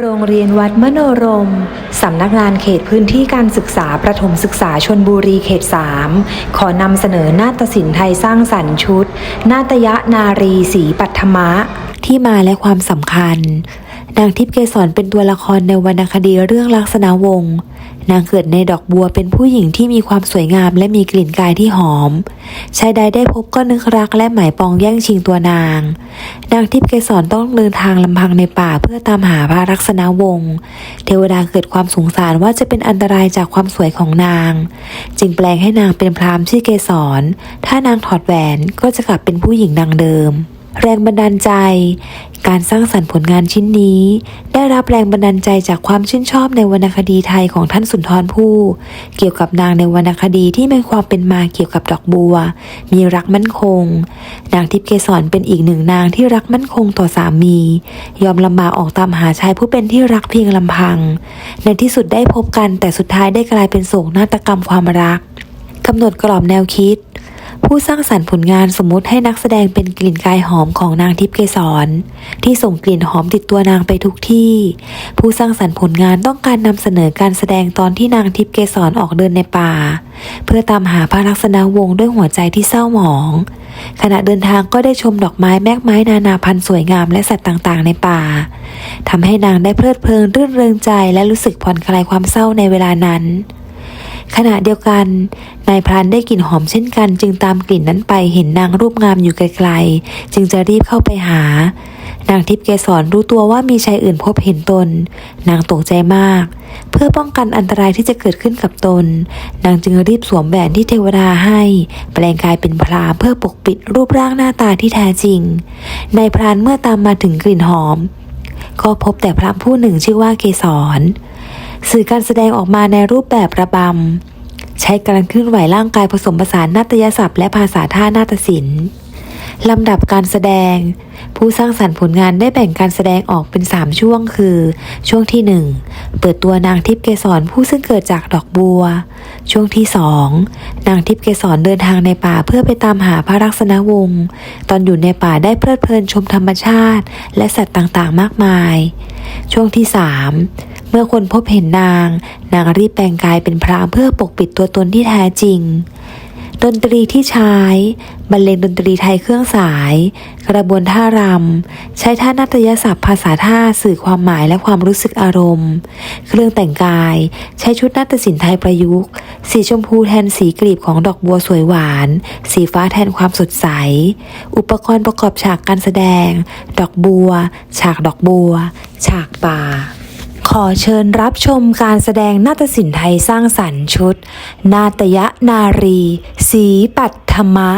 โรงเรียนวัดมโนรม สำนักงานเขตพื้นที่การศึกษาประถมศึกษาชนบุรีเขต 3 ขอนำเสนอนาฏศิลป์ไทยสร้างสรรค์ชุด นาตยะนารีศรีปัทมะ ที่มาและความสำคัญ นางทิพย์เกษรเป็นตัวละครในวรรณคดีเรื่องลักษณะวงศ์ นางเกิดในดอกบัวเป็นผู้หญิงที่มีความสวยงามและมีกลิ่นกายที่หอม ชายใดได้พบก็นึกรักและหมายปองแย่งชิงตัวนาง นางทิพย์เกษรต้องเดินทางลำพังในป่าเพื่อตามหาพระลักษณะวงศ์ เทวดาเกิดความสงสารว่าจะเป็นอันตรายจากความสวยของนาง จึงแปลงให้นางเป็นพราหมณ์ชื่อเกษรถ้านางถอดแหวนก็จะกลับเป็นผู้หญิงดังเดิม แรงบันดาลใจ การสร้างสรรค์ผลงานชิ้นนี้ ได้รับแรงบันดาลใจจากความชื่นชอบในวรรณคดีไทยของท่านสุนทรภู่เกี่ยวกับนางในวรรณคดีที่มีความเป็นมาเกี่ยวกับดอกบัว มีรักมั่นคง นางทิพย์เกษรเป็นอีกหนึ่งนางที่รักมั่นคงต่อสามี ยอมลำบากออกตามหาชายผู้เป็นที่รักเพียงลำพัง ในที่สุดได้พบกันแต่สุดท้ายได้กลายเป็นโศกนาฏกรรมความรักกำหนดกรอบแนวคิด ผู้สร้างสรรค์ผลงานสมมุติให้นักแสดงเป็นกลิ่นกายหอมของนางทิพย์เกษรที่ส่งกลิ่นหอมติดตัวนางไปทุกที่ ผู้สร้างสรรค์ผลงานต้องการนำเสนอการแสดงตอนที่นางทิพย์เกษรออกเดินในป่า เพื่อตามหาพระลักษณะวงด้วยหัวใจที่เศร้าหมอง ขณะเดินทางก็ได้ชมดอกไม้แมกไม้นานาพันธุ์สวยงามและสัตว์ต่างๆ ในป่าทำให้นางได้เพลิดเพลินรื่นเริงใจและรู้สึกผ่อนคลายความเศร้าในเวลานั้น ขณะเดียวกัน นายพรานได้กลิ่นหอมเช่นกัน จึงตามกลิ่นนั้นไปเห็นนางรูปงามอยู่ไกลๆ จึงจะรีบเข้าไปหา นางทิพย์เกษรรู้ตัวว่ามีชายอื่นพบเห็นตน นางตกใจมาก เพื่อป้องกันอันตรายที่จะเกิดขึ้นกับตน นางจึงรีบสวมแหวนที่เทวดาให้ แปลงกายเป็นพรามเพื่อปกปิดรูปร่างหน้าตาที่แท้จริง นายพรานเมื่อตามมาถึงกลิ่นหอม ก็พบแต่พระผู้หนึ่งชื่อว่าเกษร สื่อการแสดงออกมาในรูปแบบระบำ ใช้การเคลื่อนไหวร่างกายผสมผสานนาฏยศัพท์และภาษาท่านาฏศิลป์ลำดับการแสดง ผู้สร้างสรรค์ผลงานได้แบ่งการแสดงออกเป็น 3 ช่วงคือ ช่วงที่ 1 เปิดตัวนางทิพย์เกษรผู้ซึ่งเกิดจากดอกบัว ช่วงที่ 2 นางทิพย์เกษรเดินทางในป่าเพื่อไปตามหาพระลักษณะวงศ์ตอนอยู่ในป่าได้เพลิดเพลินชมธรรมชาติ และสัตว์ต่างๆ มากมาย ช่วงที่ 3 เมื่อคนพบเห็นนาง นางรีบแปลงกายเป็นพรามเพื่อปกปิดตัวตนที่แท้จริง ดนตรีที่ใช้ บรรเลงดนตรีไทยเครื่องสาย กระบวนท่ารำ ใช้ท่านาฏยศัพท์ภาษาท่าสื่อความหมายและความรู้สึกอารมณ์ เครื่องแต่งกาย ใช้ชุดนาฏศิลป์ไทยประยุกต์ สีชมพูแทนสีกลีบของดอกบัวสวยหวาน สีฟ้าแทนความสดใส อุปกรณ์ประกอบฉากการแสดง ดอกบัว ฉากดอกบัว ฉากป่า ขอเชิญรับชมการแสดงนาฏศิลป์ไทยสร้างสรรค์ชุด นาตยนารี สีปัทมะ